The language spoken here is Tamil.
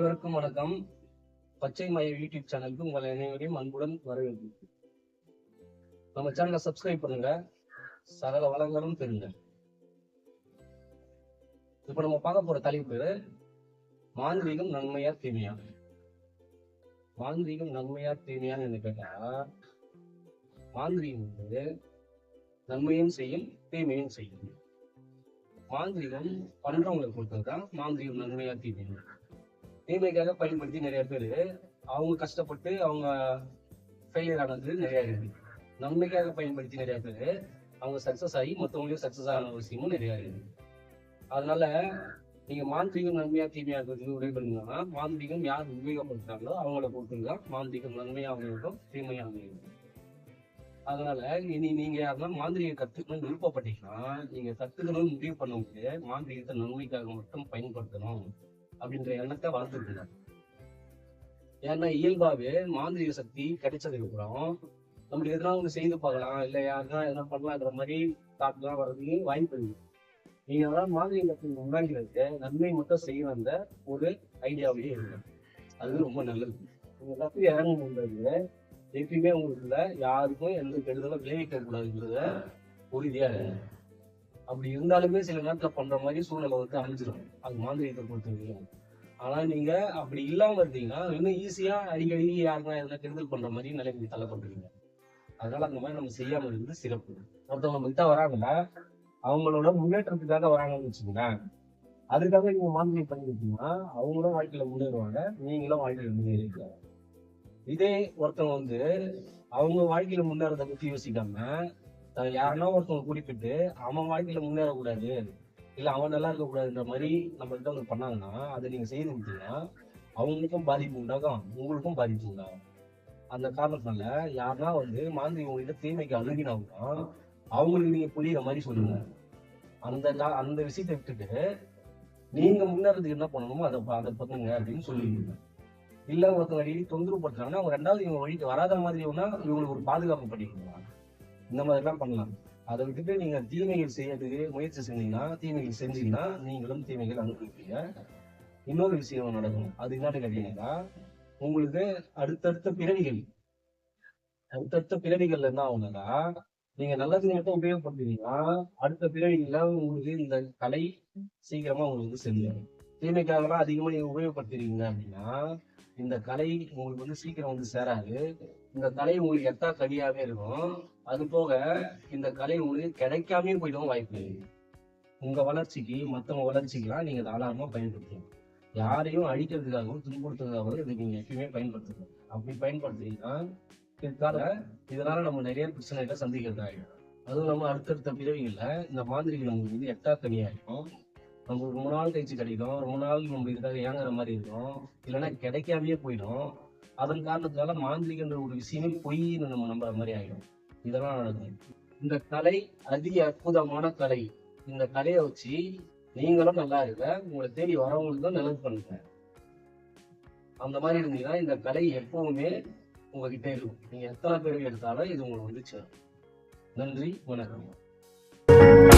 வணக்கம். பச்சை மய யூடியூப் சேனலுக்கு உங்கள் அனைவரையும் அன்புடன் வரவேற்கிறேன். நம்ம சேனலை சப்ஸ்கிரைப் பண்ணுங்க. சகல வளங்களும் பெறுங்க. இப்ப நம்ம பார்க்க போற தலைப்பு மாந்திரீகம் நன்மையா தீமையா? மாந்திரீகம் நன்மையா தீமையான்னு என்ன கேட்டா மாந்திரீகம் வந்து நன்மையும் செய்யும் தீமையும் செய்யும். மாந்திரீகம் பண்றவங்களை பொறுத்ததான் மாந்திரீகம் நன்மையா தீமையா தீமைக்காக பயன்படுத்தி நிறைய பேர் அவங்க கஷ்டப்பட்டு அவங்க ஃபெயிலியர் ஆனது நிறைய இருக்கு. நன்மைக்காக பயன்படுத்தி நிறைய பேர் அவங்க சக்சஸ் ஆகி மற்றவங்களையும் சக்சஸ் ஆன விஷயமும் நிறைய இருக்கு. அதனால நீங்க மாந்திரிகம் நன்மையா தீமையா இருக்கிறது உதவி பண்ணுங்கன்னா மாந்திரிகம் யார் உபயோகப்படுத்துறாங்களோ அவங்கள பொறுத்துதான் மாந்திரிகம் நன்மையாக இருக்கும் தீமையாக இருக்கும் அதனால இனி நீங்க யாருன்னா மாந்திரிக கத்துக்கணும்னு விருப்பப்பட்டீங்கன்னா நீங்க கத்துக்கணும்னு முடிவு பண்ணும்போது மாந்திரிகத்தை நன்மைக்காக மட்டும் பயன்படுத்தணும். அப்படின்ற எண்ணத்தை வளர்த்துருக்குங்க ஏன்னா இயல்பாவே மாந்திரிக சக்தி கிடைச்சதுக்கு அப்புறம் நம்மளுக்கு எதனா ஒண்ணு செய்து பார்க்கலாம் இல்ல யாருன்னா எதனா பண்ணலான்ற மாதிரி தாட்லாம் வர்றதுக்கு வாய்ப்பு இருக்கு. நீங்க அதான் மாந்திரிக சக்தி உண்டாங்கிறது நன்மை மட்டும் செய்ய வந்த ஒரு ஐடியாவே இருக்கு அது ரொம்ப நல்லது. உங்க சக்தி இறங்கும்போது எப்பயுமே உங்களுக்குள்ள யாருக்கும் எந்த கெடுதலும் விளைவிக்க கூடாதுங்கிறத உறுதியா இருக்கு அப்படி இருந்தாலுமே சில நேரத்துல பண்ற மாதிரி சூழ்நிலை வந்து அமைஞ்சிடும் அது மாந்திரியத்தை பொறுத்த வரைக்கும் ஆனா நீங்க அப்படி இல்லாம இருந்தீங்கன்னா இன்னும் ஈஸியா அடிக்கடி யாருன்னா எதனா கெடுதல் பண்ற மாதிரி நிலைமைக்கு தள்ளப்படுறீங்க அதனால அந்த மாதிரி நம்ம செய்யாம இருக்கிறது சிறப்பு. ஒருத்தவங்க நம்ம வராங்கன்னா அவங்களோட முன்னேற்றத்துக்காக வராங்கன்னு வச்சுக்கோங்களேன். அதுக்காக நீங்க மாந்திரியம் பண்ணிக்கிட்டீங்கன்னா அவங்களும் வாழ்க்கையில முன்னேறுவாங்க நீங்களும் வாழ்க்கையில முன்னேறிக்கலாம் இதே ஒருத்தவங்க வந்து அவங்க வாழ்க்கையில முன்னேறத பத்தி யோசிக்காம யாருன்னா ஒருத்தவங்க குறிப்பிட்டு அவன் வாழ்க்கையில முன்னேறக்கூடாது இல்ல அவன் நல்லா இருக்க கூடாதுன்ற மாதிரி நம்ம கிட்ட வந்து பண்ணாங்கன்னா அதை நீங்க செய்து கொடுத்தீங்கன்னா அவங்களுக்கும் பாதிப்பு உண்டாகும் உங்களுக்கும் பாதிப்பு உண்டாகும். அந்த காரணத்தினால யாருன்னா வந்து மாந்திரி உங்ககிட்ட தீமைக்கு அணுகினாங்கன்னா அவங்களுக்கு நீங்க புரியுற மாதிரி சொல்லுங்க. அந்த அந்த விஷயத்தை விட்டுட்டு நீங்க முன்னேறதுக்கு என்ன பண்ணணுமோ அதை அதை பண்ணுங்க அப்படின்னு சொல்லிடுங்க. இல்ல ஒருத்தவங்க அடிக்கடி தொந்தரவு படுத்துறாங்கன்னா அவங்க ரெண்டாவது இவங்க வழிக்கு வராத மாதிரி இவங்களுக்கு ஒரு பாதுகாப்பு பண்ணிக்கணும் இந்த மாதிரி எல்லாம் பண்ணலாம். அதை விட்டுட்டு நீங்க தீமைகள் செய்யறதுக்கு முயற்சி செஞ்சீங்கன்னா தீமைகள் செஞ்சீங்கன்னா நீங்களும் தீமைகள் அனுபவிப்பீங்க. இன்னொரு விஷயம் நடக்கும் அது என்னன்னு கேட்டீங்கன்னா உங்களுக்கு அடுத்தடுத்த பிறவிகள் அடுத்தடுத்த பிறவிகள்ல என்ன ஆகுங்கன்னா நீங்க நல்லது மட்டும் உபயோகப்படுத்தீங்கன்னா அடுத்த பிறவிகள்ல உங்களுக்கு இந்த கலை சீக்கிரமா உங்களுக்கு வந்து செல்லும் தீமைக்காகலாம் அதிகமா நீங்க உபயோகப்படுத்துறீங்க அப்படின்னா இந்த கலை உங்களுக்கு வந்து சீக்கிரம் வந்து சேராது. இந்த கலை உங்களுக்கு எத்தா கவியாவே இருக்கும். அது போக இந்த கலை உங்களுக்கு கிடைக்காமயே போயிடும் வாய்ப்பு. உங்க வளர்ச்சிக்கு மத்தவங்க வளர்ச்சிக்கெல்லாம் நீங்க தாராளமா பயன்படுத்தலாம் யாரையும் அழிக்கிறதுக்காகவும் துன்புறுத்துறதுக்காகவும் இதை நீங்க எப்பயுமே பயன்படுத்தணும் அப்படி பயன்படுத்துறீங்கன்னா பிற்கால இதனால நம்ம நிறைய பிரச்சனைகளை சந்திக்கிறதாயிடும். அதுவும் நம்ம அடுத்தடுத்த பிறவிகள்ல இந்த மாந்திரிகள் நமக்கு வந்து எட்டா கனியா இருக்கும் நம்ம ரொம்ப நாள் கழிச்சு கிடைக்கும். ரொம்ப நாள் நம்ம இதுக்காக ஏங்குற மாதிரி இருக்கும். இல்லைன்னா கிடைக்காமயே போயிடும். அதன் காரணத்தினால மாந்திரிகன்ற ஒரு விஷயமே பொய்ன்னு நம்ம நம்புற மாதிரி ஆயிடும். இதெல்லாம் நடக்கும். இந்த கலை அதி அற்புதமான கலை. இந்த கலையை வச்சு நீங்களும் நல்லா இருக்க உங்களை தேடி வரவங்களுக்கும் நல்லது பண்ணுங்க. அந்த மாதிரி இருந்தீங்கன்னா இந்த கலை எப்பவுமே உங்ககிட்ட இருக்கும். நீங்க எத்தனை பேர் எடுத்தாலும் இது உங்களுக்கு வந்து நன்றி வணக்கம்.